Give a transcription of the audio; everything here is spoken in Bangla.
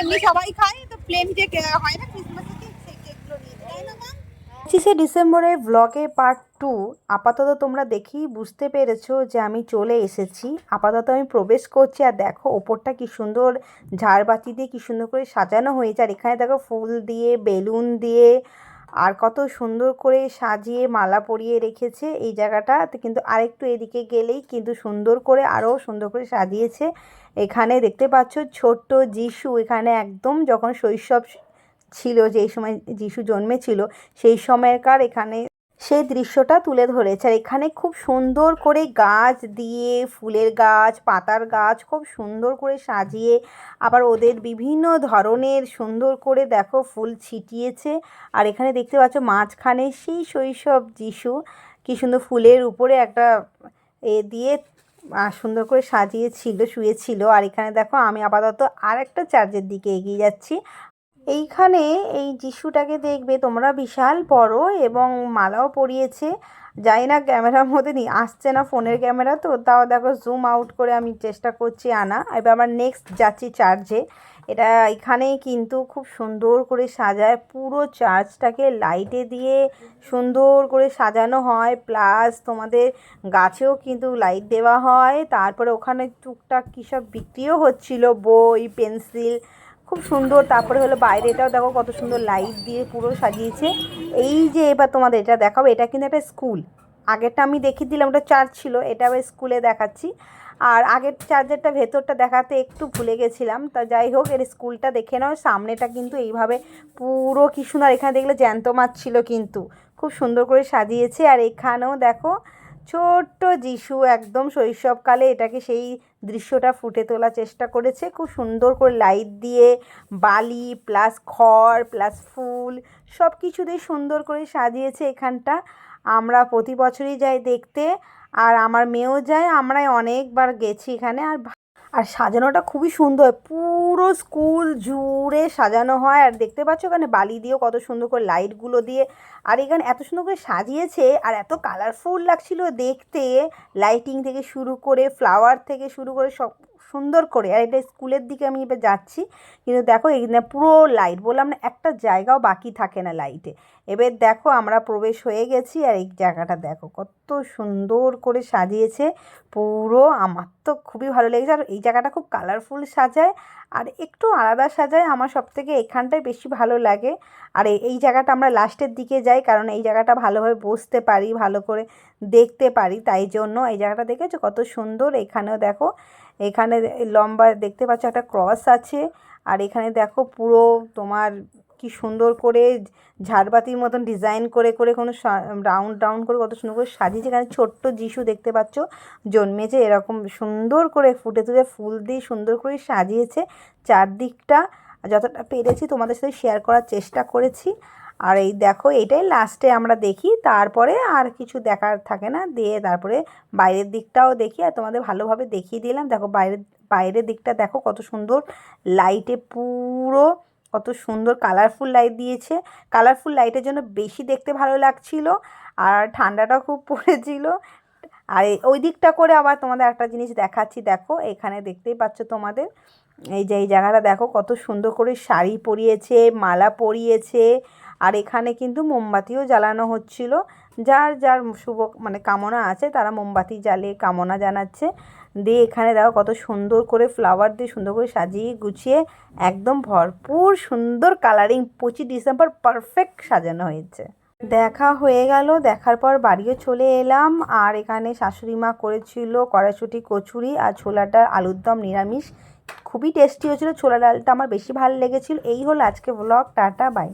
এমনি সবাই খায়, তো প্লেন হয় না ক্রিসমাসে কেক পঁচিশে ডিসেম্বরের ব্লগে পার্ট টু আপাতত তোমরা দেখেই বুঝতে পেরেছ যে আমি চলে এসেছি। আপাতত আমি প্রবেশ করছি, আর দেখো ওপরটা কি সুন্দর ঝাড়বাতি দিয়ে কি সুন্দর করে সাজানো হয়েছে। আর এখানে দেখো ফুল দিয়ে, বেলুন দিয়ে আর কত সুন্দর করে সাজিয়ে মালা পরিয়ে রেখেছে এই জায়গাটা। কিন্তু আরেকটু এদিকে গেলেই কিন্তু সুন্দর করে আরও সুন্দর করে সাজিয়েছে। এখানে দেখতে পাচ্ছ ছোট্ট যিশু। এখানে একদম যখন শৈশব ছিল, যেই সময় যিশু জন্মেছিল, সেই সময়কার এখানে সেই দৃশ্যটা তুলে ধরেছে। আর এখানে খুব সুন্দর করে গাছ দিয়ে, ফুলের গাছ, পাতার গাছ খুব সুন্দর করে সাজিয়ে, আবার ওদের বিভিন্ন ধরনের সুন্দর করে দেখো ফুল ছিটিয়েছে। আর এখানে দেখতে পাচ্ছ মাঝখানে সেই শৈশব যিশু কি সুন্দর ফুলের উপরে একটা এ দিয়ে সুন্দর করে সাজিয়েছিল, শুয়েছিল। আর এখানে দেখো আমি আপাতত আর একটা চার্চের দিকে এগিয়ে যাচ্ছি। এইখানে এই যিশুটাকে দেখবে, তোমরা বিশাল বড় এবং মালাও পরিয়েছে। জানি না ক্যামেরার মধ্যে নি, আসছে না ফোনের ক্যামেরা তো, তাও দেখো জুম আউট করে আমি চেষ্টা করছি আনা। এবার আমার নেক্সট যাচ্ছি চার্জে এটা এখানেই কিন্তু খুব সুন্দর করে সাজায়, পুরো চার্চটাকে লাইটে দিয়ে সুন্দর করে সাজানো হয়। প্লাস তোমাদের গাছেও কিন্তু লাইট দেওয়া হয়। তারপরে ওখানে টুকটাক কী সব বিক্রিও হচ্ছিল, বই পেন্সিল খুব সুন্দর। তারপরে হলো বাইরেটাও দেখো কত সুন্দর লাইট দিয়ে পুরো সাজিয়েছে। এই যে এবার তোমাদের এটা দেখাবো, এটা কিন্তু একটা স্কুল আগেরটা আমি দেখিয়ে দিলাম, ওটা চার্চ ছিল, এটা আবার স্কুলে দেখাচ্ছি। আর আগের চার্জারটা ভেতরটা দেখাতে একটু ভুলে গেছিলাম, তা যাই হোক, এর স্কুলটা দেখে নাও, সামনেটা কিন্তু এইভাবে পুরো কি সুন্দর, এখানে দেখলে জ্যান্ত মাছ ছিল কিন্তু। খুব সুন্দর করে সাজিয়েছে, আর এখানেও দেখো ছোট্ট যিশু একদম শৈশবকালে এটাকে সেই দৃশ্যটা ফুটে তোলার চেষ্টা করেছে। খুব সুন্দর করে লাইট দিয়ে বালি প্লাস খড় প্লাস ফুল সব কিছু দিয়ে সুন্দর করে সাজিয়েছে এখানটা। আমরা প্রতি বছরই যাই দেখতে, আর আমার মেয়েও যায়, আমরাই অনেকবার গেছি এখানে। আর আর সাজানোটা খুবই সুন্দর। পুরো স্কুল জুড়ে সাজানো হয়। আর দেখতে পাচ্ছ ওখানে বালি দিয়েও কত সুন্দর করে লাইটগুলো দিয়ে। আর এখানে এত সুন্দর করে সাজিয়েছে আর এত কালারফুল লাগছিল দেখতে। লাইটিং থেকে শুরু করে ফ্লাওয়ার থেকে শুরু করে সব সুন্দর করে, আর এটা স্কুলের দিকে আমি এবার যাচ্ছি। কিন্তু দেখো এখানে পুরো লাইট বললাম না, একটা জায়গাও বাকি থাকে না লাইটে এবার দেখো, আমরা প্রবেশ হয়ে গেছি, আর এই জায়গাটা দেখো, কত সুন্দর করে সাজিয়েছে। পুরো আমার তো খুবই ভালো লেগেছে, আর এই জায়গাটা খুব কালারফুল সাজায়। আর একটু আলাদা সাজায় আমার সব থেকে এখানটাই বেশি ভালো লাগে। আর এই- জায়গাটা আমরা লাস্টের দিকে যাই কারণ এই জায়গাটা ভালোভাবে বসতে পারি, ভালো করে দেখতে পারি, তাই জন্য এই জায়গাটা দেখেছ কত সুন্দর। এখানেও দেখো, এখানে লম্বা দেখতে পাচ্ছ একটা ক্রস আছে। আর এখানে দেখো পুরো তোমার কি সুন্দর করে ঝাড়বাতির মতন ডিজাইন করে করে কোনো রাউন্ড রাউন্ড করে কত সুন্দর করে সাজিয়েছে। এখানে ছোট্ট যিশু দেখতে পাচ্ছ, জন্মেছে এরকম সুন্দর করে ফুটে তুলে ফুল দিয়ে সুন্দর করে সাজিয়েছে। চারদিকটা যতটা পেরেছি তোমাদের সাথে শেয়ার করার চেষ্টা করেছি। আর এই দেখো, এটাই লাস্টে আমরা দেখি, তারপরে আর কিছু দেখার থাকে না। দিয়ে তারপরে বাইরের দিকটাও দেখি, আর তোমাদের ভালোভাবে দেখিয়ে দিলাম। দেখো বাইরের বাইরের দিকটা দেখো কত সুন্দর লাইটে পুরো কত সুন্দর কালারফুল লাইট দিয়েছে। কালারফুল লাইটের জন্য বেশি দেখতে ভালো লাগছিল আর ঠান্ডাটা খুব পড়েছিল। আর ওই দিকটা করে আবার তোমাদের একটা জিনিস দেখাচ্ছি। দেখো, এখানে দেখতেই পাচ্ছ তোমাদের। এই যে, এই জায়গাটা দেখো, কত সুন্দর করে শাড়ি পরিয়েছে, মালা পরিয়েছে। আর এখানে কিন্তু মোমবাতিও জ্বালানো হচ্ছিল। যার যার শুভ মানে কামনা আছে, তারা মোমবাতি জ্বালিয়ে কামনা জানাচ্ছে। দিয়ে এখানে দেখো কত সুন্দর করে ফ্লাওয়ার দিয়ে সুন্দর করে সাজিয়ে গুছিয়ে একদম ভরপুর সুন্দর কালারিং পঁচিশ ডিসেম্বর পারফেক্ট সাজানো হয়েছে। দেখা হয়ে গেল, দেখার পর বাড়িও চলে এলাম। আর এখানে শাশুড়ি মা করেছিল কড়াইশুটি, কচুরি আর ছোলাটা আলুর দম নিরামিষ। খুবই টেস্টি হয়েছিল, ছোলা ডালটা আমার বেশি ভালো লেগেছিল। এই হলো আজকে ব্লগ টাটা বাই